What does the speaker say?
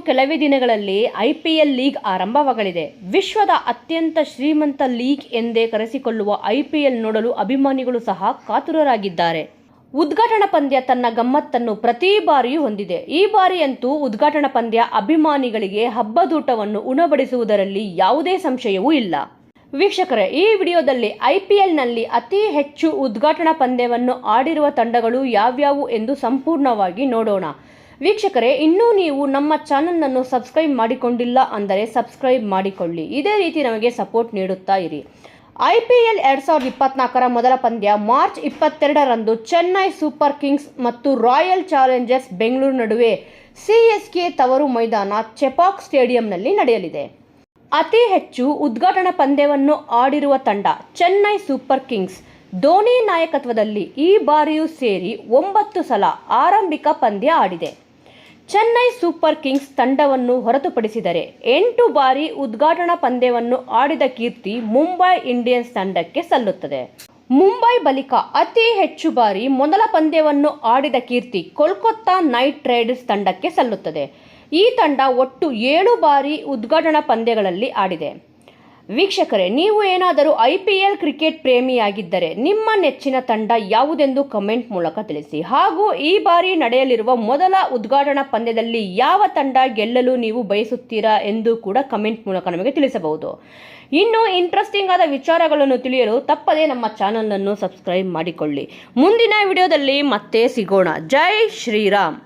ಕೆಲವೇ ದಿನಗಳಲ್ಲಿ I P L league ಆರಂಭವಾಗಲಿದೆ. ವಿಶ್ವದ ಅತ್ಯಂತ ಶ್ರೀಮಂತ ಲೀಗ್ ಎಂದೇ ಕರೆಸಿಕೊಳ್ಳುವ ಐ ಪಿ ಎಲ್ ನೋಡಲು ಅಭಿಮಾನಿಗಳು ಸಹ ಕಾತುರರಾಗಿದ್ದಾರೆ. ಉದ್ಘಾಟನಾ ಪಂದ್ಯ ತನ್ನ ಗಮ್ಮತ್ತನ್ನು ಪ್ರತಿ ಬಾರಿಯೂ ಹೊಂದಿದೆ. ಈ ಬಾರಿಯಂತೂ ಉದ್ಘಾಟನಾ ಪಂದ್ಯ ಅಭಿಮಾನಿಗಳಿಗೆ ಹಬ್ಬದೂಟವನ್ನು ಉಣಬಡಿಸುವುದರಲ್ಲಿ ಯಾವುದೇ ಸಂಶಯವೂ ಇಲ್ಲ. ವೀಕ್ಷಕರೇ, ಈ ವಿಡಿಯೋದಲ್ಲಿ ಐ ಪಿ ಎಲ್ನಲ್ಲಿ ಅತಿ ಹೆಚ್ಚು ಉದ್ಘಾಟನಾ ಪಂದ್ಯವನ್ನು ಆಡಿರುವ ತಂಡಗಳು ಯಾವ್ಯಾವು ಎಂದು ಸಂಪೂರ್ಣವಾಗಿ ನೋಡೋಣ. ವೀಕ್ಷಕರೇ, ಇನ್ನೂ ನೀವು ನಮ್ಮ ಚಾನಲ್ನನ್ನು ಸಬ್ಸ್ಕ್ರೈಬ್ ಮಾಡಿಕೊಂಡಿಲ್ಲ ಅಂದರೆ ಸಬ್ಸ್ಕ್ರೈಬ್ ಮಾಡಿಕೊಳ್ಳಿ. ಇದೇ ರೀತಿ ನಮಗೆ ಸಪೋರ್ಟ್ ನೀಡುತ್ತಾ ಇರಿ. ಐ ಪಿ ಎಲ್ ಎರಡು ಸಾವಿರದ ಇಪ್ಪತ್ನಾಲ್ಕರ ಮೊದಲ ಪಂದ್ಯ ಮಾರ್ಚ್ ಇಪ್ಪತ್ತೆರಡರಂದು ಚೆನ್ನೈ ಸೂಪರ್ ಕಿಂಗ್ಸ್ ಮತ್ತು ರಾಯಲ್ ಚಾಲೆಂಜರ್ಸ್ ಬೆಂಗಳೂರು ನಡುವೆ ಸಿ ಎಸ್ ಕೆ ತವರು ಮೈದಾನ ಚೆಪಾಕ್ ಸ್ಟೇಡಿಯಂನಲ್ಲಿ ನಡೆಯಲಿದೆ. ಅತಿ ಹೆಚ್ಚು ಉದ್ಘಾಟನಾ ಪಂದ್ಯವನ್ನು ಆಡಿರುವ ತಂಡ ಚೆನ್ನೈ ಸೂಪರ್ ಕಿಂಗ್ಸ್ ಧೋನಿ ನಾಯಕತ್ವದಲ್ಲಿ ಈ ಬಾರಿಯೂ ಸೇರಿ ಒಂಬತ್ತು ಸಲ ಆರಂಭಿಕ ಪಂದ್ಯ ಆಡಿದೆ. ಚೆನ್ನೈ ಸೂಪರ್ ಕಿಂಗ್ಸ್ ತಂಡವನ್ನು ಹೊರತುಪಡಿಸಿದರೆ ಎಂಟು ಬಾರಿ ಉದ್ಘಾಟನಾ ಪಂದ್ಯವನ್ನು ಆಡಿದ ಕೀರ್ತಿ ಮುಂಬೈ ಇಂಡಿಯನ್ಸ್ ತಂಡಕ್ಕೆ ಸಲ್ಲುತ್ತದೆ. ಮುಂಬೈ ಬಳಿಕ ಅತಿ ಹೆಚ್ಚು ಬಾರಿ ಮೊದಲ ಪಂದ್ಯವನ್ನು ಆಡಿದ ಕೀರ್ತಿ ಕೋಲ್ಕತ್ತಾ ನೈಟ್ ರೈಡರ್ಸ್ ತಂಡಕ್ಕೆ ಸಲ್ಲುತ್ತದೆ. ಈ ತಂಡ ಒಟ್ಟು ಏಳು ಬಾರಿ ಉದ್ಘಾಟನಾ ಪಂದ್ಯಗಳಲ್ಲಿ ಆಡಿದೆ. ವೀಕ್ಷಕರೇ, ನೀವು ಏನಾದರೂ ಐ ಪಿ ಎಲ್ ಕ್ರಿಕೆಟ್ ಪ್ರೇಮಿಯಾಗಿದ್ದರೆ ನಿಮ್ಮ ನೆಚ್ಚಿನ ತಂಡ ಯಾವುದೆಂದು ಕಮೆಂಟ್ ಮೂಲಕ ತಿಳಿಸಿ. ಹಾಗೂ ಈ ಬಾರಿ ನಡೆಯಲಿರುವ ಮೊದಲ ಉದ್ಘಾಟನಾ ಪಂದ್ಯದಲ್ಲಿ ಯಾವ ತಂಡ ಗೆಲ್ಲಲು ನೀವು ಬಯಸುತ್ತೀರಾ ಎಂದು ಕೂಡ ಕಮೆಂಟ್ ಮೂಲಕ ನಮಗೆ ತಿಳಿಸಬಹುದು. ಇನ್ನು ಇಂಟ್ರೆಸ್ಟಿಂಗ್ ಆದ ವಿಚಾರಗಳನ್ನು ತಿಳಿಯಲು ತಪ್ಪದೇ ನಮ್ಮ ಚಾನಲನ್ನು ಸಬ್ಸ್ಕ್ರೈಬ್ ಮಾಡಿಕೊಳ್ಳಿ. ಮುಂದಿನ ವಿಡಿಯೋದಲ್ಲಿ ಮತ್ತೆ ಸಿಗೋಣ. ಜೈ ಶ್ರೀರಾಮ್!